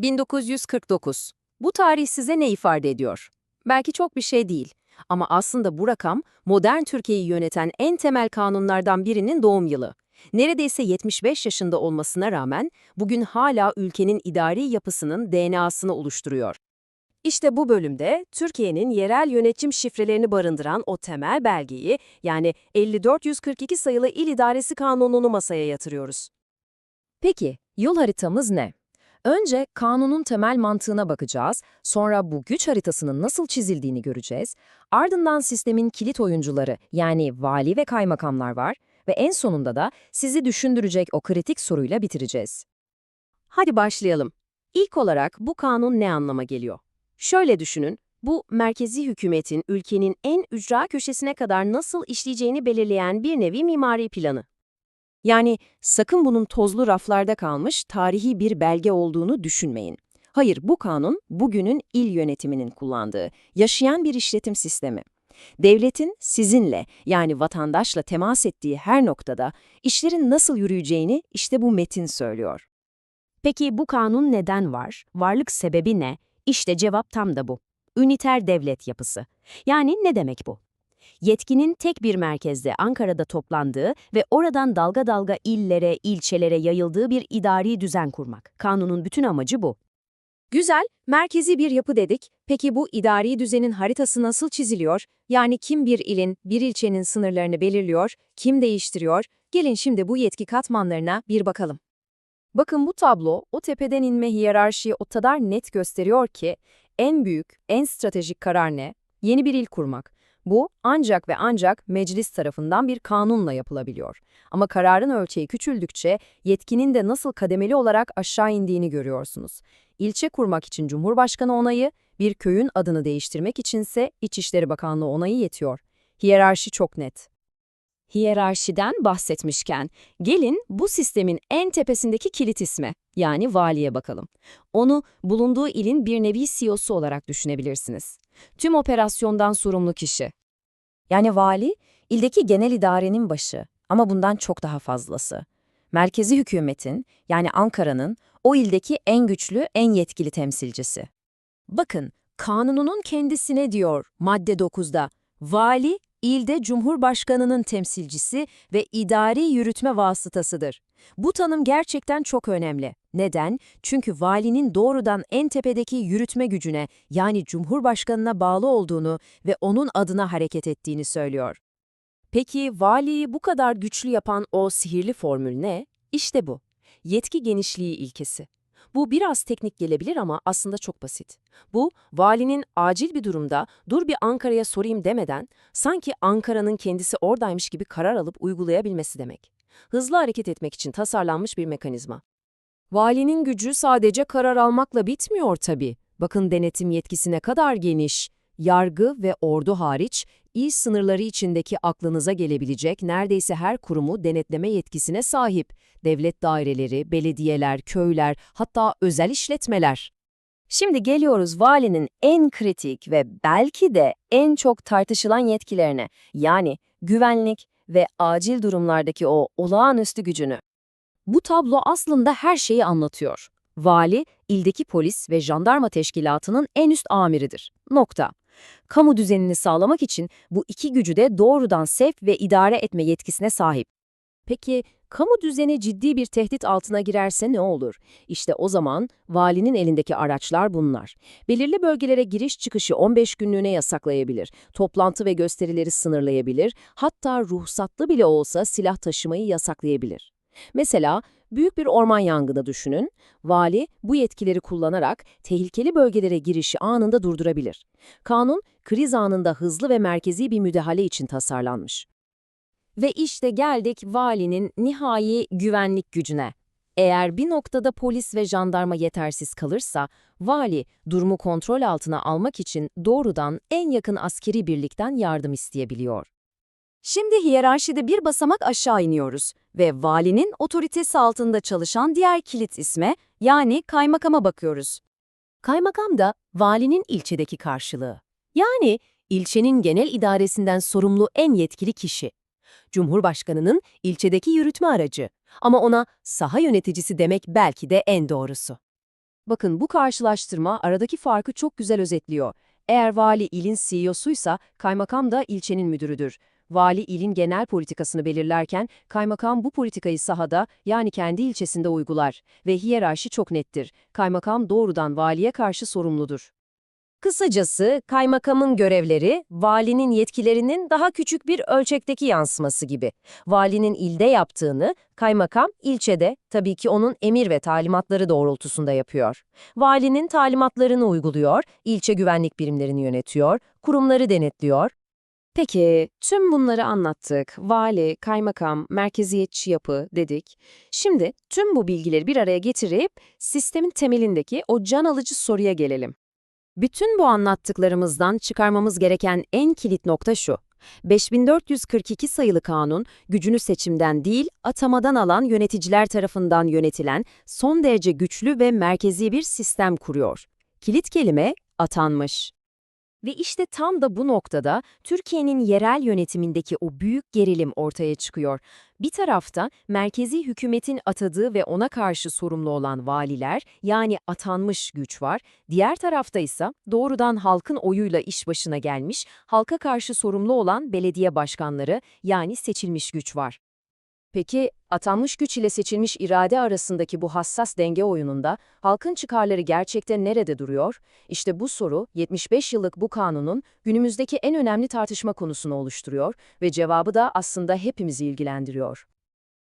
1949. Bu tarih size ne ifade ediyor? Belki çok bir şey değil. Ama aslında bu rakam modern Türkiye'yi yöneten en temel kanunlardan birinin doğum yılı. Neredeyse 75 yaşında olmasına rağmen bugün hala ülkenin idari yapısının DNA'sını oluşturuyor. İşte bu bölümde Türkiye'nin yerel yönetim şifrelerini barındıran o temel belgeyi yani 5442 sayılı İl İdaresi Kanunu'nu masaya yatırıyoruz. Peki, yol haritamız ne? Önce kanunun temel mantığına bakacağız, sonra bu güç haritasının nasıl çizildiğini göreceğiz, ardından sistemin kilit oyuncuları yani vali ve kaymakamlar var ve en sonunda da sizi düşündürecek o kritik soruyla bitireceğiz. Hadi başlayalım. İlk olarak bu kanun ne anlama geliyor? Şöyle düşünün, bu merkezi hükümetin ülkenin en ücra köşesine kadar nasıl işleyeceğini belirleyen bir nevi mimari planı. Yani sakın bunun tozlu raflarda kalmış tarihi bir belge olduğunu düşünmeyin. Hayır, bu kanun bugünün il yönetiminin kullandığı, yaşayan bir işletim sistemi. Devletin sizinle yani vatandaşla temas ettiği her noktada işlerin nasıl yürüyeceğini işte bu metin söylüyor. Peki bu kanun neden var? Varlık sebebi ne? İşte cevap tam da bu. Üniter devlet yapısı. Yani ne demek bu? Yetkinin tek bir merkezde Ankara'da toplandığı ve oradan dalga dalga illere, ilçelere yayıldığı bir idari düzen kurmak. Kanunun bütün amacı bu. Güzel, merkezi bir yapı dedik. Peki bu idari düzenin haritası nasıl çiziliyor? Yani kim bir ilin, bir ilçenin sınırlarını belirliyor, kim değiştiriyor? Gelin şimdi bu yetki katmanlarına bir bakalım. Bakın bu tablo o tepeden inme hiyerarşiyi o kadar net gösteriyor ki en büyük, en stratejik karar ne? Yeni bir il kurmak. Bu ancak ve ancak meclis tarafından bir kanunla yapılabiliyor. Ama kararın ölçeği küçüldükçe yetkinin de nasıl kademeli olarak aşağı indiğini görüyorsunuz. İlçe kurmak için Cumhurbaşkanı onayı, bir köyün adını değiştirmek içinse İçişleri Bakanlığı onayı yetiyor. Hiyerarşi çok net. Hiyerarşiden bahsetmişken, gelin bu sistemin en tepesindeki kilit isme, yani valiye bakalım. Onu bulunduğu ilin bir nevi CEO'su olarak düşünebilirsiniz. Tüm operasyondan sorumlu kişi. Yani vali, ildeki genel idarenin başı ama bundan çok daha fazlası. Merkezi hükümetin, yani Ankara'nın, o ildeki en güçlü, en yetkili temsilcisi. Bakın, kanununun kendisine diyor madde 9'da, vali, ilde Cumhurbaşkanı'nın temsilcisi ve idari yürütme vasıtasıdır. Bu tanım gerçekten çok önemli. Neden? Çünkü valinin doğrudan en tepedeki yürütme gücüne yani Cumhurbaşkanı'na bağlı olduğunu ve onun adına hareket ettiğini söylüyor. Peki valiyi bu kadar güçlü yapan o sihirli formül ne? İşte bu. Yetki genişliği ilkesi. Bu biraz teknik gelebilir ama aslında çok basit. Bu, valinin acil bir durumda dur bir Ankara'ya sorayım demeden sanki Ankara'nın kendisi oradaymış gibi karar alıp uygulayabilmesi demek. Hızlı hareket etmek için tasarlanmış bir mekanizma. Valinin gücü sadece karar almakla bitmiyor tabii. Bakın denetim yetkisi ne kadar geniş. Yargı ve ordu hariç, il sınırları içindeki aklınıza gelebilecek neredeyse her kurumu denetleme yetkisine sahip. Devlet daireleri, belediyeler, köyler, hatta özel işletmeler. Şimdi geliyoruz valinin en kritik ve belki de en çok tartışılan yetkilerine, yani güvenlik ve acil durumlardaki o olağanüstü gücünü. Bu tablo aslında her şeyi anlatıyor. Vali, ildeki polis ve jandarma teşkilatının en üst amiridir. Nokta. Kamu düzenini sağlamak için bu iki gücü de doğrudan sevk ve idare etme yetkisine sahip. Peki, kamu düzeni ciddi bir tehdit altına girerse ne olur? İşte o zaman valinin elindeki araçlar bunlar. Belirli bölgelere giriş çıkışı 15 günlüğüne yasaklayabilir, toplantı ve gösterileri sınırlayabilir, hatta ruhsatlı bile olsa silah taşımayı yasaklayabilir. Mesela büyük bir orman yangını düşünün. Vali bu yetkileri kullanarak tehlikeli bölgelere girişi anında durdurabilir. Kanun, kriz anında hızlı ve merkezi bir müdahale için tasarlanmış. Ve işte geldik valinin nihai güvenlik gücüne. Eğer bir noktada polis ve jandarma yetersiz kalırsa, vali durumu kontrol altına almak için doğrudan en yakın askeri birlikten yardım isteyebiliyor. Şimdi hiyerarşide bir basamak aşağı iniyoruz ve valinin otoritesi altında çalışan diğer kilit isme yani kaymakama bakıyoruz. Kaymakam da valinin ilçedeki karşılığı. Yani ilçenin genel idaresinden sorumlu en yetkili kişi. Cumhurbaşkanının ilçedeki yürütme aracı ama ona saha yöneticisi demek belki de en doğrusu. Bakın bu karşılaştırma aradaki farkı çok güzel özetliyor. Eğer vali ilin CEO'suysa kaymakam da ilçenin müdürüdür. Vali ilin genel politikasını belirlerken kaymakam bu politikayı sahada yani kendi ilçesinde uygular ve hiyerarşi çok nettir. Kaymakam doğrudan valiye karşı sorumludur. Kısacası kaymakamın görevleri valinin yetkilerinin daha küçük bir ölçekteki yansıması gibi. Valinin ilde yaptığını kaymakam ilçede tabii ki onun emir ve talimatları doğrultusunda yapıyor. Valinin talimatlarını uyguluyor, ilçe güvenlik birimlerini yönetiyor, kurumları denetliyor, Peki, tüm bunları anlattık. Vali, kaymakam, merkeziyetçi yapı dedik. Şimdi tüm bu bilgileri bir araya getirip sistemin temelindeki o can alıcı soruya gelelim. Bütün bu anlattıklarımızdan çıkarmamız gereken en kilit nokta şu. 5442 sayılı kanun, gücünü seçimden değil, atamadan alan yöneticiler tarafından yönetilen son derece güçlü ve merkezi bir sistem kuruyor. Kilit kelime atanmış. Ve işte tam da bu noktada Türkiye'nin yerel yönetimindeki o büyük gerilim ortaya çıkıyor. Bir tarafta merkezi hükümetin atadığı ve ona karşı sorumlu olan valiler yani atanmış güç var. Diğer tarafta ise doğrudan halkın oyuyla iş başına gelmiş, halka karşı sorumlu olan belediye başkanları yani seçilmiş güç var. Peki, atanmış güç ile seçilmiş irade arasındaki bu hassas denge oyununda halkın çıkarları gerçekten nerede duruyor? İşte bu soru 75 yıllık bu kanunun günümüzdeki en önemli tartışma konusunu oluşturuyor ve cevabı da aslında hepimizi ilgilendiriyor.